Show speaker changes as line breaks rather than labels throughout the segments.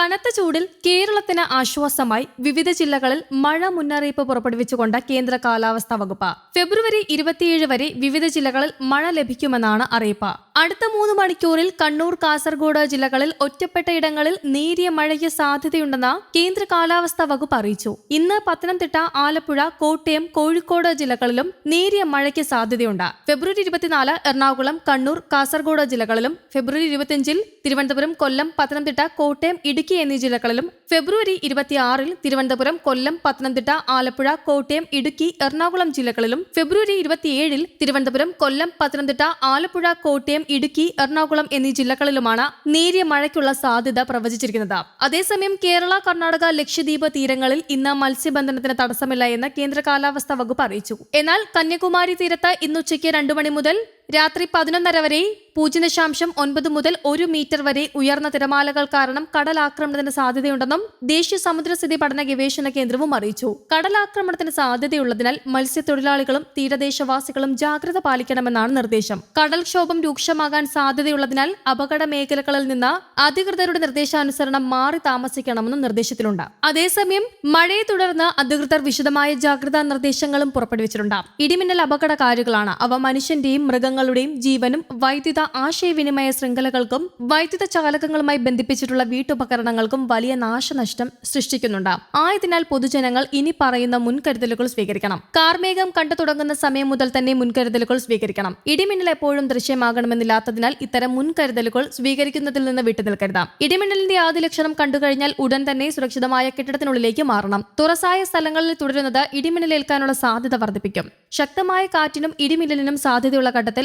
കനത്ത ചൂടിൽ കേരളത്തിന് ആശ്വാസമായി വിവിധ ജില്ലകളിൽ മഴ മുന്നറിയിപ്പ് പുറപ്പെടുവിച്ചുകൊണ്ട് കേന്ദ്ര കാലാവസ്ഥാ വകുപ്പ് ഫെബ്രുവരി ഇരുപത്തിയേഴ് വരെ വിവിധ ജില്ലകളിൽ മഴ ലഭിക്കുമെന്നാണ് അറിയിപ്പ് അടുത്ത മൂന്ന് മണിക്കൂറിൽ കണ്ണൂർ കാസർഗോഡ് ജില്ലകളിൽ ഒറ്റപ്പെട്ട ഇടങ്ങളിൽ നേരിയ മഴയ്ക്ക് സാധ്യതയുണ്ടെന്ന് കേന്ദ്ര കാലാവസ്ഥാ വകുപ്പ് അറിയിച്ചു ഇന്ന് പത്തനംതിട്ട ആലപ്പുഴ കോട്ടയം കോഴിക്കോട് ജില്ലകളിലും നേരിയ മഴയ്ക്ക് സാധ്യതയുണ്ട് ഫെബ്രുവരി ഇരുപത്തിനാല് എറണാകുളം കണ്ണൂർ കാസർഗോഡ് ജില്ലകളിലും ഫെബ്രുവരി ഇരുപത്തിയഞ്ചിൽ തിരുവനന്തപുരം കൊല്ലം പത്തനംതിട്ട കോട്ടയം ഇടുക്കി ഇടുക്കി എന്നീ ജില്ലകളിലും ഫെബ്രുവരി ഇരുപത്തിയാറിൽ തിരുവനന്തപുരം കൊല്ലം പത്തനംതിട്ട ആലപ്പുഴ കോട്ടയം ഇടുക്കി എറണാകുളം ജില്ലകളിലും ഫെബ്രുവരി ഇരുപത്തിയേഴിൽ തിരുവനന്തപുരം കൊല്ലം പത്തനംതിട്ട ആലപ്പുഴ കോട്ടയം ഇടുക്കി എറണാകുളം എന്നീ ജില്ലകളിലുമാണ് നേരിയ മഴയ്ക്കുള്ള സാധ്യത പ്രവചിച്ചിരിക്കുന്നത് അതേസമയം കേരള കർണാടക ലക്ഷദ്വീപ് തീരങ്ങളിൽ ഇന്ന് മത്സ്യബന്ധനത്തിന് തടസ്സമില്ല എന്ന് കേന്ദ്ര കാലാവസ്ഥാ വകുപ്പ് അറിയിച്ചു എന്നാൽ കന്യാകുമാരി തീരത്ത് ഇന്നുച്ചയ്ക്ക് രണ്ടു മണി മുതൽ രാത്രി പതിനൊന്നര വരെ പൂജ്യം ദശാംശം ഒൻപത് മുതൽ ഒരു മീറ്റർ വരെ ഉയർന്ന തിരമാലകൾ കാരണം കടലാക്രമണത്തിന് സാധ്യതയുണ്ടെന്നും ദേശീയ സമുദ്രസ്ഥിതി പഠന ഗവേഷണ കേന്ദ്രവും അറിയിച്ചു കടലാക്രമണത്തിന് സാധ്യതയുള്ളതിനാൽ മത്സ്യത്തൊഴിലാളികളും തീരദേശവാസികളും ജാഗ്രത പാലിക്കണമെന്നാണ് നിർദ്ദേശം കടൽക്ഷോഭം രൂക്ഷമാകാൻ സാധ്യതയുള്ളതിനാൽ അപകട മേഖലകളിൽ നിന്ന് അധികൃതരുടെ നിർദ്ദേശാനുസരണം മാറി താമസിക്കണമെന്നും നിർദ്ദേശത്തിലുണ്ട് അതേസമയം മഴയെ തുടർന്ന് അധികൃതർ വിശദമായ ജാഗ്രതാ നിർദ്ദേശങ്ങളും പുറപ്പെടുവിച്ചിട്ടുണ്ട് ഇടിമിന്നൽ അപകടകാരികളാണ് അവ മനുഷ്യന്റെയും മൃഗങ്ങൾ കുടുംബങ്ങളുടെയും ജീവനും വൈദ്യുത ആശയവിനിമയ ശൃംഖലകൾക്കും വൈദ്യുത ചാലകങ്ങളുമായി ബന്ധിപ്പിച്ചിട്ടുള്ള വീട്ടുപകരണങ്ങൾക്കും വലിയ നാശനഷ്ടം സൃഷ്ടിക്കുന്നുണ്ട് ആയതിനാൽ പൊതുജനങ്ങൾ ഇനി പറയുന്ന മുൻകരുതലുകൾ സ്വീകരിക്കണം കാർമേഘം കണ്ടു തുടങ്ങുന്ന സമയം മുതൽ തന്നെ മുൻകരുതലുകൾ സ്വീകരിക്കണം ഇടിമിന്നൽ എപ്പോഴും ദൃശ്യമാകണമെന്നില്ലാത്തതിനാൽ ഇത്തരം മുൻകരുതലുകൾ സ്വീകരിക്കുന്നതിൽ നിന്ന് വിട്ടുനിൽക്കരുത് ഇടിമിന്നലിന്റെ ആദ്യ ലക്ഷണം കണ്ടുകഴിഞ്ഞാൽ ഉടൻ തന്നെ സുരക്ഷിതമായ കെട്ടിടത്തിനുള്ളിലേക്ക് മാറണം തുറസായ സ്ഥലങ്ങളിൽ തുടരുന്നത് ഇടിമിന്നലേൽക്കാനുള്ള സാധ്യത വർദ്ധിപ്പിക്കും ശക്തമായ കാറ്റിനും ഇടിമിന്നലിനും സാധ്യതയുള്ള ഘട്ടത്തിൽ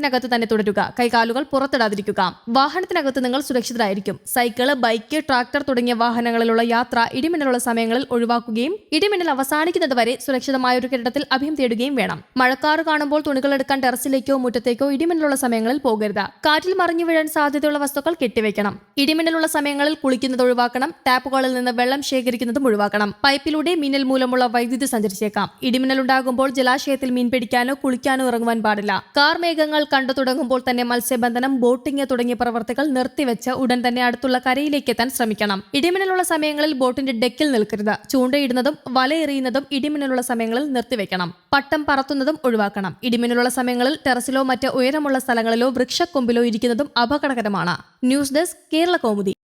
വാഹനത്തിനകത്ത് തന്നെ തുടരുക കൈകാലുകൾ പുറത്തിടാതിരിക്കുക വാഹനത്തിനകത്ത് നിങ്ങൾ സുരക്ഷിതരായിരിക്കും സൈക്കിള് ബൈക്ക് ട്രാക്ടർ തുടങ്ങിയ വാഹനങ്ങളിലുള്ള യാത്ര ഇടിമിന്നലുള്ള സമയങ്ങളിൽ ഒഴിവാക്കുകയും ഇടിമിന്നൽ അവസാനിക്കുന്നത് വരെ സുരക്ഷിതമായ ഒരു കെട്ടിടത്തിൽ അഭയം തേടുകയും വേണം മഴക്കാറ് കാണുമ്പോൾ തുണികൾ എടുക്കാൻ ടെറസിലേക്കോ മുറ്റത്തേക്കോ ഇടിമിന്നലുള്ള സമയങ്ങളിൽ പോകരുത് കാറ്റിൽ മറിഞ്ഞു വീഴാൻ സാധ്യതയുള്ള വസ്തുക്കൾ കെട്ടിവെക്കണം ഇടിമിന്നലുള്ള സമയങ്ങളിൽ കുളിക്കുന്നത് ഒഴിവാക്കണം ടാപ്പുകളിൽ നിന്ന് വെള്ളം ശേഖരിക്കുന്നതും ഒഴിവാക്കണം പൈപ്പിലൂടെ മിന്നൽ മൂലമുള്ള വൈദ്യുതി സഞ്ചരിച്ചേക്കാം ഇടിമിന്നലുണ്ടാകുമ്പോൾ ജലാശയത്തിൽ മീൻ പിടിക്കാനോ കുളിക്കാനോ ഇറങ്ങുവാൻ പാടില്ല കാർ മേഘങ്ങൾ കണ്ടു തുടങ്ങുമ്പോൾ തന്നെ മത്സ്യബന്ധനം ബോട്ടിംഗ് തുടങ്ങിയ പ്രവർത്തികൾ നിർത്തിവെച്ച് ഉടൻ തന്നെ അടുത്തുള്ള കരയിലേക്ക് എത്താൻ ശ്രമിക്കണം ഇടിമിന്നലുള്ള സമയങ്ങളിൽ ബോട്ടിന്റെ ഡെക്കിൽ നിൽക്കരുത് ചൂണ്ടയിടുന്നതും വലയെറിയുന്നതും ഇടിമിന്നലുള്ള സമയങ്ങളിൽ നിർത്തിവെക്കണം പട്ടം പറത്തുന്നതും ഒഴിവാക്കണം ഇടിമിന്നലുള്ള സമയങ്ങളിൽ ടെറസിലോ മറ്റ് ഉയരമുള്ള സ്ഥലങ്ങളിലോ വൃക്ഷക്കൊമ്പിലോ ഇരിക്കുന്നതും അപകടകരമാണ് ന്യൂസ് ഡെസ്ക് കേരള കൗമുദി